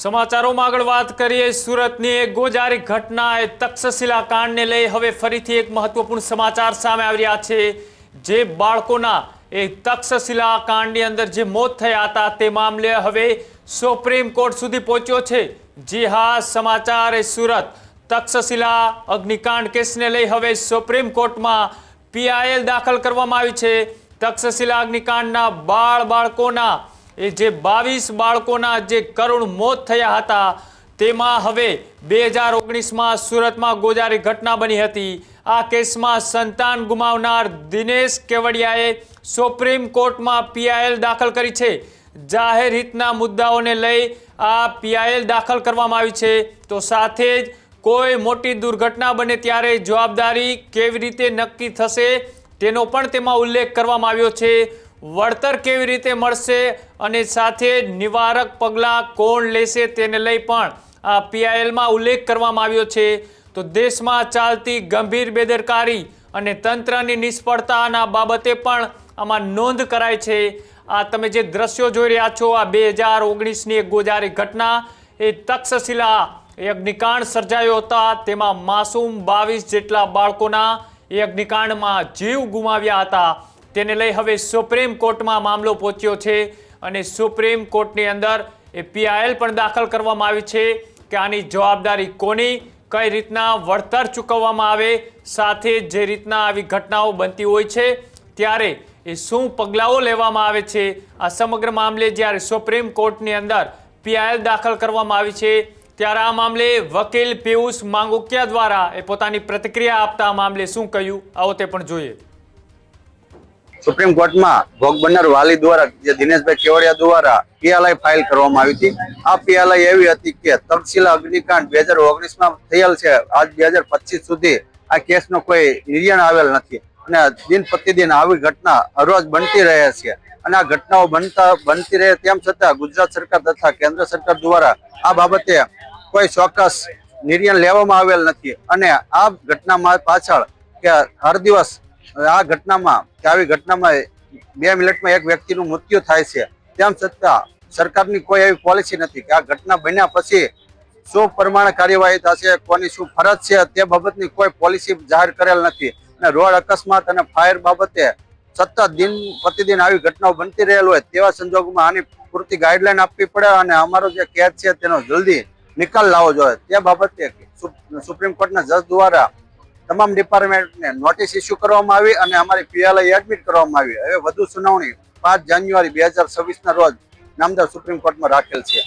સમાચારોમાં આગળ વાત કરીએ, સુરતની એક ગોજારી ઘટના એ તક્ષશિલા કાંડને લઈ હવે ફરીથી એક મહત્વપૂર્ણ સમાચાર સામે આવી રહ્યા છે. જે બાળકોના એ તક્ષશિલા કાંડની અંદર જે મોત થયા હતા તે મામલે હવે સુપ્રીમ કોર્ટ સુધી પહોંચ્યો છે. જી હા, સમાચાર એ સુરત. તક્ષશિલા અગ્નિકાંડ કેસને લઈ હવે સુપ્રીમ કોર્ટમાં પીઆઈએલ દાખલ કરવામાં આવી છે. તક્ષશિલા અગ્નિકાંડના બાળ બાળકોના એ જે બાવીસ બાળકોના જે કરુણ મોત થયા હતા, તેમાં હવે બે હજાર ઓગણીસમાં સુરતમાં ગોજારી ઘટના બની હતી. આ કેસમાં સંતાન ગુમાવનાર દિનેશ કેવડિયાએ સુપ્રીમ કોર્ટમાં પીઆઈએલ દાખલ કરી છે. જાહેર હિતના મુદ્દાઓને લઈ આ પીઆઈએલ દાખલ કરવામાં આવી છે. તો સાથે જ કોઈ મોટી દુર્ઘટના બને ત્યારે જવાબદારી કેવી રીતે નક્કી થશે, તેનો પણ તેમાં ઉલ્લેખ કરવામાં આવ્યો છે. વળતર કેવી રીતે મળશે અને સાથે નિવારક પગલાં કોણ લેશે તેને લઈ પણ આ પીઆઈએલમાં ઉલ્લેખ કરવામાં આવ્યો છે. તો દેશમાં ચાલતી ગંભીર બેદરકારી અને તંત્રની નિષ્ફળતાના બાબતે પણ આમાં નોંધ કરાય છે. આ તમે જે દ્રશ્યો જોઈ રહ્યા છો, આ બે હજાર ઓગણીસની એક ગોજારી ઘટના, એ તક્ષશિલા અગ્નિકાંડ સર્જાયો હતા. તેમાં માસૂમ બાવીસ જેટલા બાળકોના એ અગ્નિકાંડમાં જીવ ગુમાવ્યા હતા. તેને લઈ હવે સુપ્રીમ કોર્ટમાં મામલો પહોંચ્યો છે અને સુપ્રીમ કોર્ટની અંદર એ પીઆઈએલ પણ દાખલ કરવામાં આવી છે કે આની જવાબદારી કોની, કઈ રીતના વળતર ચૂકવવામાં આવે, સાથે જે રીતના આવી ઘટનાઓ બનતી હોય છે, ત્યારે એ શું પગલાઓ લેવામાં આવે છે, આ સમગ્ર મામલે જ્યારે સુપ્રીમ કોર્ટની અંદર પીઆઈએલ દાખલ કરવામાં આવી છે, ત્યારે આ મામલે વકીલ પિયુષ માંગુકિયા દ્વારા એ પોતાની પ્રતિક્રિયા આપતા આ મામલે શું કહ્યું, આવો તે પણ જોઈએ. સુપ્રીમ કોર્ટમાં ભોગ બનનાર વાલી દ્વારા જે દિનેશભાઈ કેવડિયા દ્વારા પીએલઆઈ ફાઇલ કરવામાં આવી હતી. આ પીએલઆઈ એવી હતી કે તક્ષશિલા અગ્નિકાંડ બે હજાર ઓગણીસમાં થયેલ છે. આજ બે હજાર પચીસ સુધી આ કેસનો કોઈ નિર્ણય આવેલ નથી. અને દિન પ્રતિદિન આવી ઘટના હરરોજ બનતી રહે છે. અને આ ઘટનાઓ બનતા બનતી રહે તેમ છતાં ગુજરાત સરકાર તથા કેન્દ્ર સરકાર દ્વારા આ બાબતે કોઈ ચોક્કસ નિર્ણય લેવામાં આવેલ નથી. અને આ ઘટનામાં પાછળ કે હર દિવસ આ ઘટનામાં આવી ઘટનામાં બે મિનિટમાં એક વ્યક્તિનું મૃત્યુ થાય છે. તેમ છતાં સરકારની કોઈ એવી પોલિસી નથી કે આ ઘટના બન્યા પછી શું પ્રમાણે કાર્યવાહી થશે, કોની શું ફરજ છે, તે બાબતની કોઈ પોલિસી જાહેર કરેલ નથી. અને રોડ અકસ્માત અને ફાયર બાબતે સતત દિન પ્રતિદિન આવી ઘટનાઓ બનતી રહેલ હોય તેવા સંજોગોમાં આની પૂરતી ગાઈડલાઈન આપવી પડે અને અમારો જે કેસ છે તેનો જલ્દી નિકાલ લાવવો જોઈએ. તે બાબતે સુપ્રીમ કોર્ટના જજ દ્વારા તમામ ડિપાર્ટમેન્ટને નોટિસ ઇસ્યુ કરવામાં આવી અને અમારી પીએલઆઈ એડમિટ કરવામાં આવી. હવે વધુ સુનાવણી પાંચ જાન્યુઆરી બે હજાર છવ્વીસના રોજ નામદાર સુપ્રીમ કોર્ટમાં રાખેલ છે.